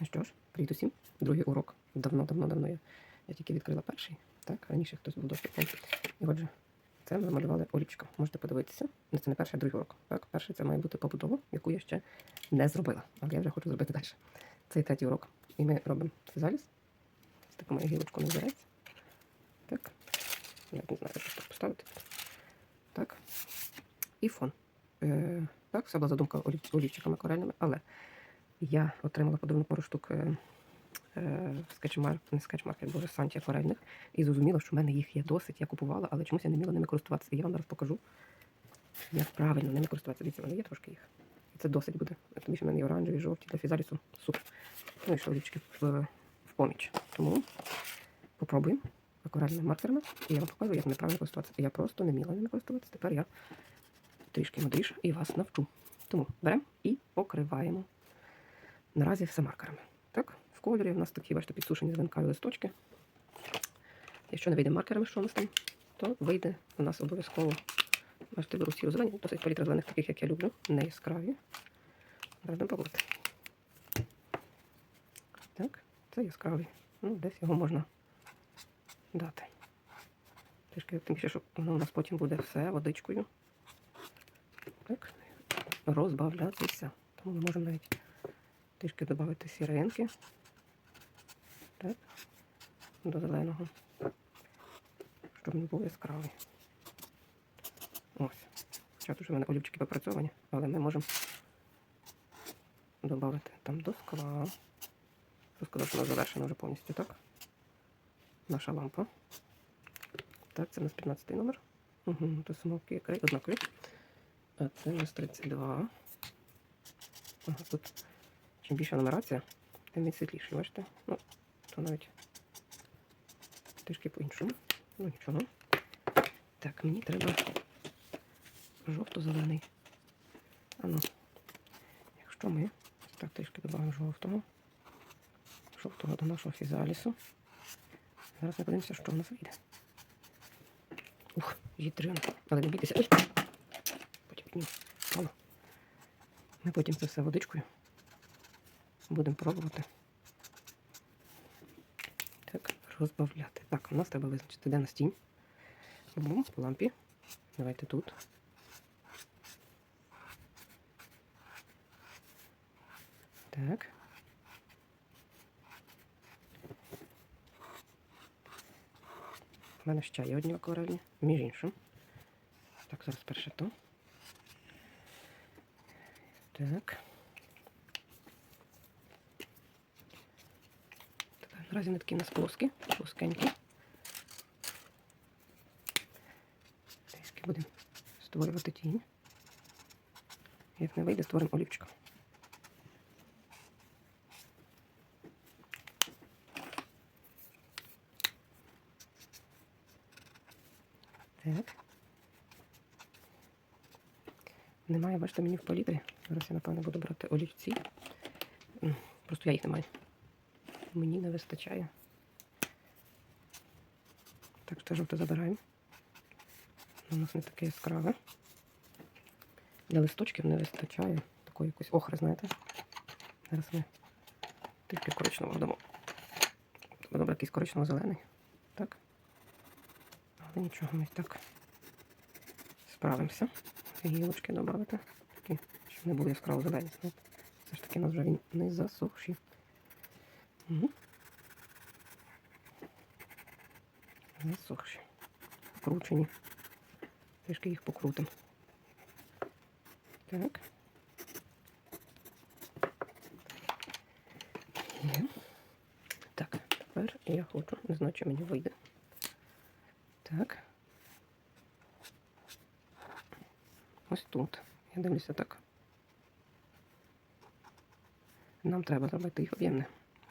Ну що ж, привіт усім. Другий урок. Давно-давно-давно я, я тільки відкрила перший. Так, раніше хтось був доступом. І отже, це ми малювали олівчиком. Можете подивитися. Ну, Це не перший, а другий урок. Так, перший це має бути побудова, яку я ще не зробила. Але я вже хочу зробити далі. Це і третій урок. І ми робимо фізаліс. З таку мою гілочку не збирається. Так. Я не знаю, як так поставити. Так. І фон. Е, так, це була задумка олів- олівчиками акварельними, але я отримала подарунок пару штук е, е, скетчмарк, не скетчмаркер, боже, санті акварельних. І зрозуміла, що в мене їх є досить, я купувала, але чомусь я не вміла ними користуватися. І я вам зараз покажу, як правильно ними користуватися. Дивіться, в мене є трошки їх. І це досить буде. Що в мене є оранжеві, жовті для фізалісу. Супер. Ну і ще в, в поміч. Тому попробуємо акварельними маркерами. І я вам покажу, як ними правильно користуватися. Я просто не вміла ними користуватися. Тепер я трішки мудріша і вас навчу. Тому беремо і покриваємо. Наразі все маркерами. Так, в кольорі у нас такі, бачите, підсушені звинкаві листочки. Якщо не вийде маркерами, що у нас там, то вийде у нас обов'язково. Бачите, беру сіру зелені, досить палітра зелених, таких, як я люблю, не яскраві. Зараз будемо пробувати. Так, це яскравий. Ну, десь його можна дати. Трішки тим більше, що воно у нас потім буде все водичкою. Так, розбавлятися. Тому ми можемо навіть трішки додати сіреньки. Так, до зеленого. Щоб він був яскравий. Ось. Зараз вже в мене олівчики попрацьовані, але ми можемо додати там до скла. Розказав, що вона завершена вже повністю, так? Наша лампа. Так, це у нас 15 номер. Угу, то смоки однакові. А це у нас 32. Ага, тут чим більша нумерація, тим він світліший, бачите? Ну, то навіть трішки по-іншому. Ну нічого. Так, мені треба жовто-зелений. А ну, якщо ми так трішки додамо жовтого, жовтого до нашого фізалісу. Зараз ми подивимося, що в нас вийде. Ух, їдрено. Але не бійтеся. Потім підніму. Мало. Ми потім це все водичкою будемо пробувати. Так, розбавляти. Так, у нас треба визначити, де на стінь. Бум, по лампі. Давайте тут. Так. У мене ще є одні акварельні, між іншим. Так, зараз перше то. Так. Наразі такі у нас плоскі, плоскенькі. Трішки будемо створювати тінь. Як не вийде, створимо олівчиком. Так. Немає, бачите, мені в палітрі. Зараз я, напевно, буду брати олівці. Просто я їх не маю. Мені не вистачає. Так, що жовте забираємо. У нас не таке яскраве. Для листочків не вистачає такої якоїсь охри, знаєте. Зараз ми трішки коричневого дамо. Добре, якийсь коричнево-зелений. Так. Але нічого, ми так справимося. Гілочки додати. Такі, щоб не були яскраво зелені. Все ж таки нас вже він не засохший. Угу. Засохші. Покручені. Трішки їх покрутимо. Так. Так, тепер я хочу, не знаю, чи мені вийде. Так. Ось тут. Я дивлюся так. Нам треба зробити їх об'ємне.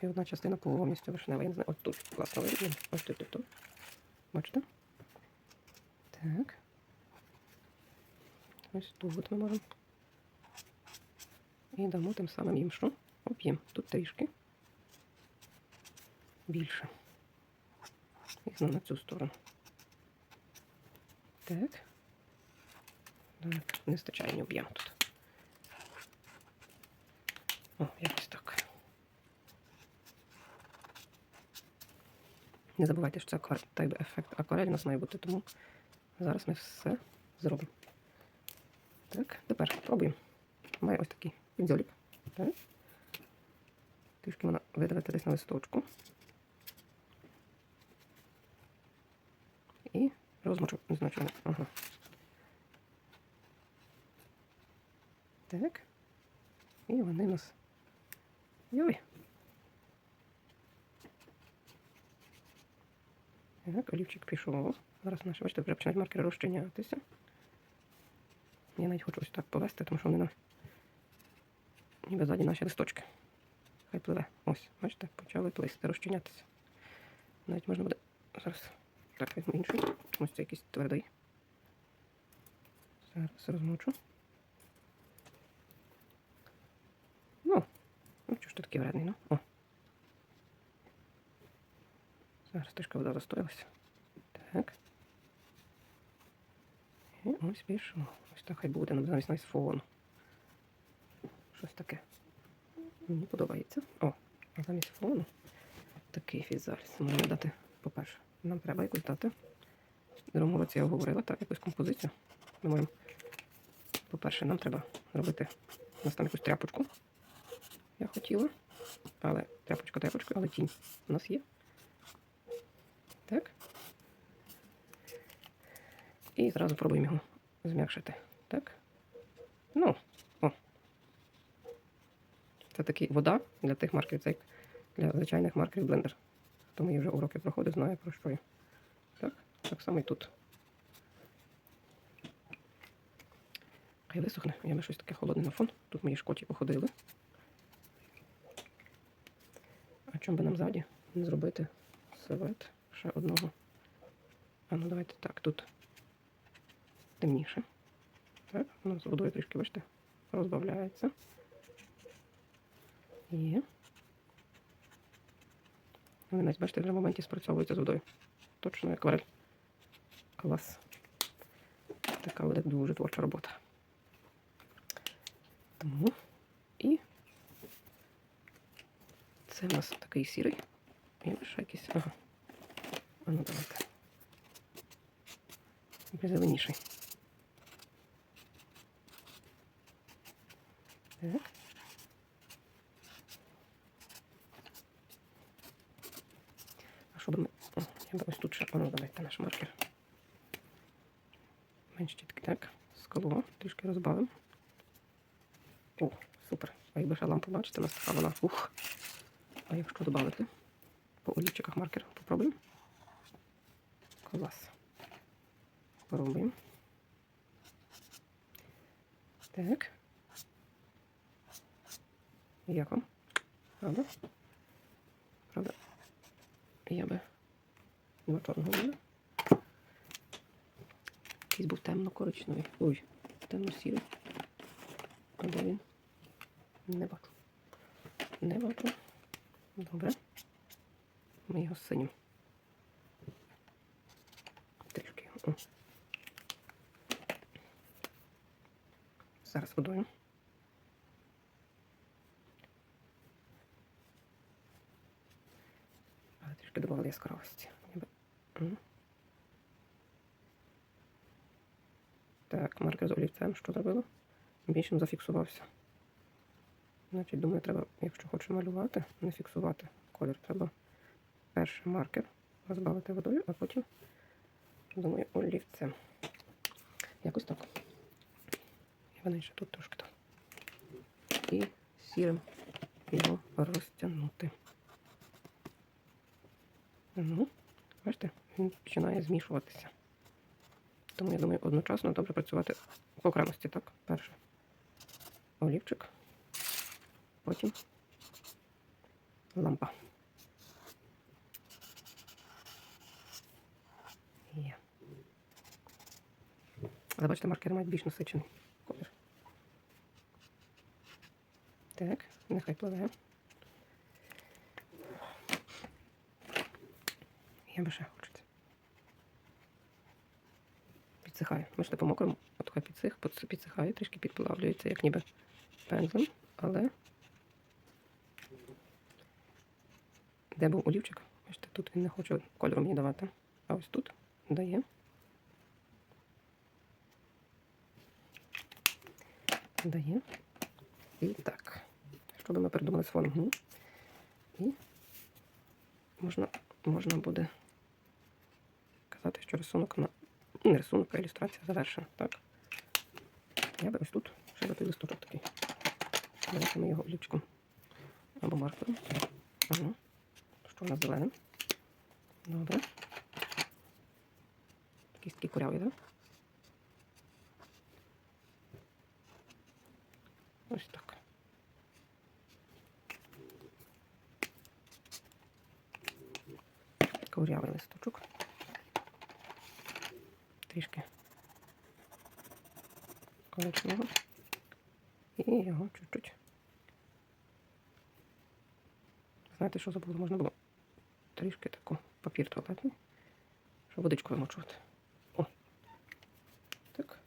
І одна частина повністю вишнева. Я не знаю, ось тут класно видно. Ось тут, тут, тут. Бачите? Так. Ось тут ми можемо. І дамо тим самим їм що? Об'єм. Тут трішки. Більше. І знову на цю сторону. Так. Так, не вистачає ні об'єму тут. О, якось так. Не забувайте, що це би ефект акварелі у нас має бути, тому зараз ми все зробимо. Так, тепер пробуємо. Має ось такий підзолік. Так. Трішки вона видавити десь на листочку. І розмочу, значно. Ага. Так. І вони у нас. Йой. Так, олівчик пішов. Зараз наші, бачите, вже починають маркери розчинятися. Я навіть хочу ось так повести, тому що вони на ніби ззаді наші листочки. Хай пливе. Ось, бачите, почали плисти, розчинятися. Навіть можна буде зараз так візьму інший. Ось це якийсь твердий. Зараз розмочу. Ну, ну чого ж ти такий вредний, ну? О. Зараз трішки вода застоялася. Так. І ось пішло. Ось так хай буде нам замість нас фон. Щось таке. Мені подобається. О, замість фону такий фізаліс. Можна дати, по-перше, нам треба якусь дати. Році я говорила, так, якусь композицію. Ми по-перше, нам треба зробити у нас там якусь тряпочку. Я хотіла. Але тряпочка тряпочкою, але тінь у нас є. Так. І зразу пробуємо його зм'якшити. Так. Ну, о. Це такий вода для тих маркерів, це як для звичайних маркерів блендер. Хто мої вже уроки проходить, знає про що я. Так, так само і тут. Хай висохне, я щось таке холодне на фон. Тут мої шкоті походили. А чому би нам ззаді не зробити силует ще одного? А ну давайте так, тут темніше. Так, воно з водою трішки, бачите, розбавляється. Є. Ви навіть бачите, вже моменті спрацьовується з водою. Точно акварель. Клас. Така буде дуже творча робота. Тому і це в нас такий сірий. Є ще якийсь. Ага. А ну давайте. Зеленіший. Так. А що би ми... О, я би ось тут ще... А ну давайте наш маркер. Менш чіткий, так. Скло трішки розбавимо. О, супер. А якби ще лампу бачите, у нас така вона. Ух. А якщо додати по олівчиках маркер, попробуємо. Клас. Пробуємо. Так. Як вам? Правда? Правда? Я би нема чорного буде. Якийсь був темно-коричневий. Ой, темно-сірий. А де він? Не бачу. Не бачу. Добре. Ми його синім. Трішки. Зараз водою. Але трішки додавали яскравості. Так, маркер з олівцем що зробило? Більшим зафіксувався. Значить, думаю, треба, якщо хочу малювати, не фіксувати колір, треба перший маркер розбавити водою, а потім, думаю, олівцем. Якось так. І вони ще тут трошки так. І сірим його розтягнути. Ну, бачите, він починає змішуватися. Тому я думаю, одночасно добре працювати по окремості, так? Перше олівчик, потім лампа. Є. Але бачите, маркер має більш насичений колір. Так, нехай пливе. Я би ще хочеться. Підсихає. Бачите, по мокрому, от хай підсих, підсихає, трішки підплавлюється, як ніби пензлем, але де був олівчик, бачите, Тут він не хоче кольору мені давати. А ось тут дає. Дає. І так. Що би ми придумали з? І можна, можна буде казати, що рисунок на. Не рисунок, а ілюстрація завершена. Так. Я би ось тут ще би той листочок такий. Давайте ми його олівчиком або маркером. Ага. Що у нас зеленим? Добре. Якийсь такий курявий, так? Ось так. Курявий листочок. Трішки коричневого. І його чуть-чуть. Знаєте, що забула? Можна було трішки таку папір туалетний, щоб водичку вимочувати. О. Так.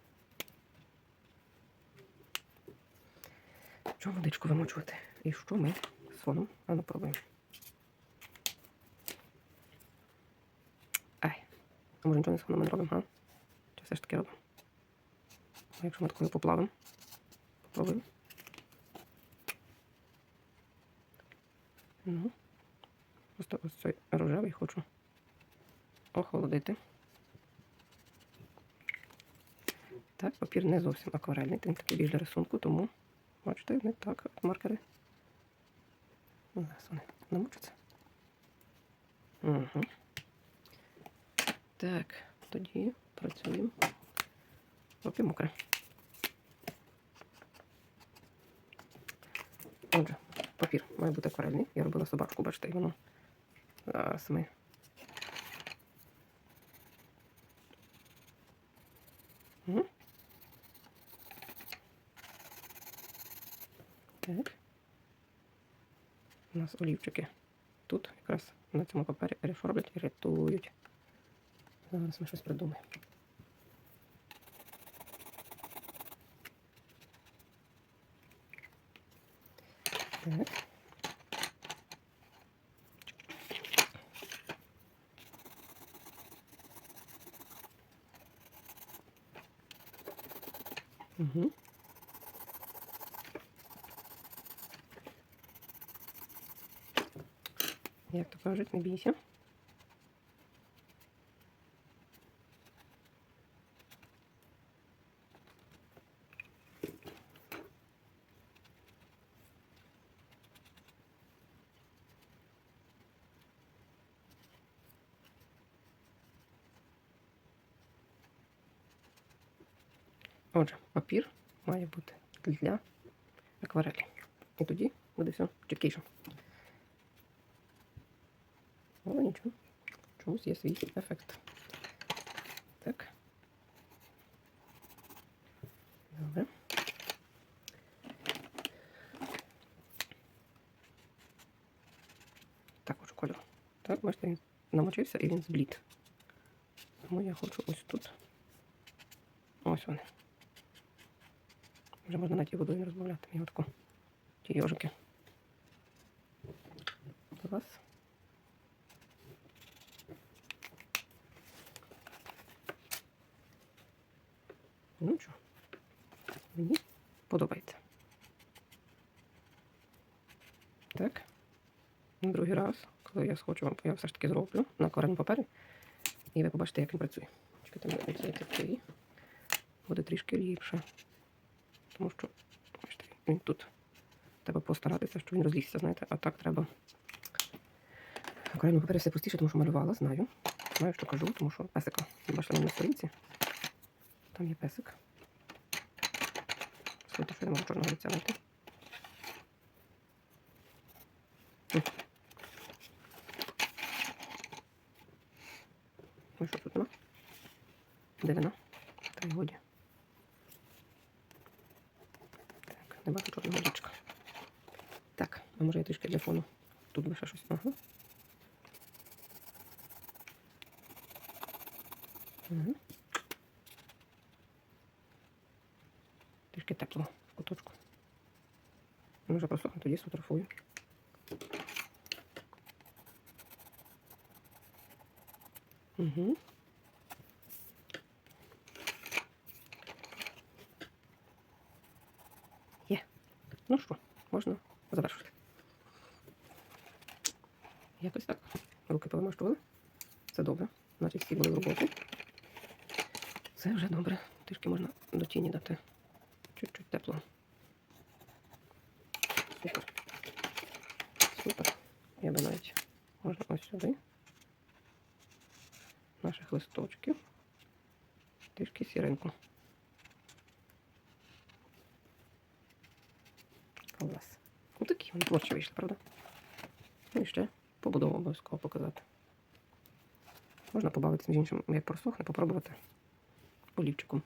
Що водичку вимочувати? І що ми з фоном? А ну пробуємо. А може нічого не фоном не робимо, а? Чи все ж таки робимо? Якщо ми такою поплавимо? Попробуємо. Ну. Просто ось цей рожевий хочу охолодити. Так, папір не зовсім акварельний, він такий більш для рисунку, тому, бачите, не так маркери. Зараз вони намочаться. Угу. Так, тоді працюємо. Поки мокре. Отже, папір має бути акварельний. Я робила собачку, бачите, і воно зараз ми. Так. У нас олівчики тут якраз на цьому папері роблять і рятують. Зараз ми щось придумаємо. Так. Угу. Як то кажуть, не бійся. Отже, папір має бути для акварелі. І тоді буде все чіткіше. Але нічого. Чомусь є свій ефект. Так. Добре. Так, хочу кольор. Так, бачите, він намочився і він зблід. Тому я хочу ось тут. Ось вони. Вже можна навіть і водою не розмовляти. Мені отко ті йожики. Раз. Ну що, мені подобається. Так. Другий раз, коли я схочу вам, я все ж таки зроблю на акварельному папері. І ви побачите, як він працює. Чекайте, мені цей такий буде трішки ліпше. Тому що бачите, він тут треба постаратися, щоб він розлігся, знаєте, а так треба. Акварельному папері все простіше, тому що малювала, знаю. Знаю, що кажу, тому що песика. Бачите, на сторінці. Там є песик. Слухайте, що я не можу чорного лиця знайти. М. Ну що тут нема? Де вона? Та й годі. Так, небагато чорного лічка. Так, а може я трішки для фону. Тут би ще щось. Ага. Угу. Трішки тепло в куточку. Може просохне, тоді сфотографую. Угу. Є. Ну що, можна завершити. Якось так. Руки повимаштували. Це добре. Значить, всі були в роботі. Це вже добре. Трішки можна до тіні дати. Тепло. Супер. Супер. Я би навіть можна ось сюди. Наших листочків. Трішки сіренько. Клас. Ну такі вони творчі вийшли, правда? Ну і ще побудову обов'язково показати. Можна побавитися між іншим, як просохне, попробувати олівчиком.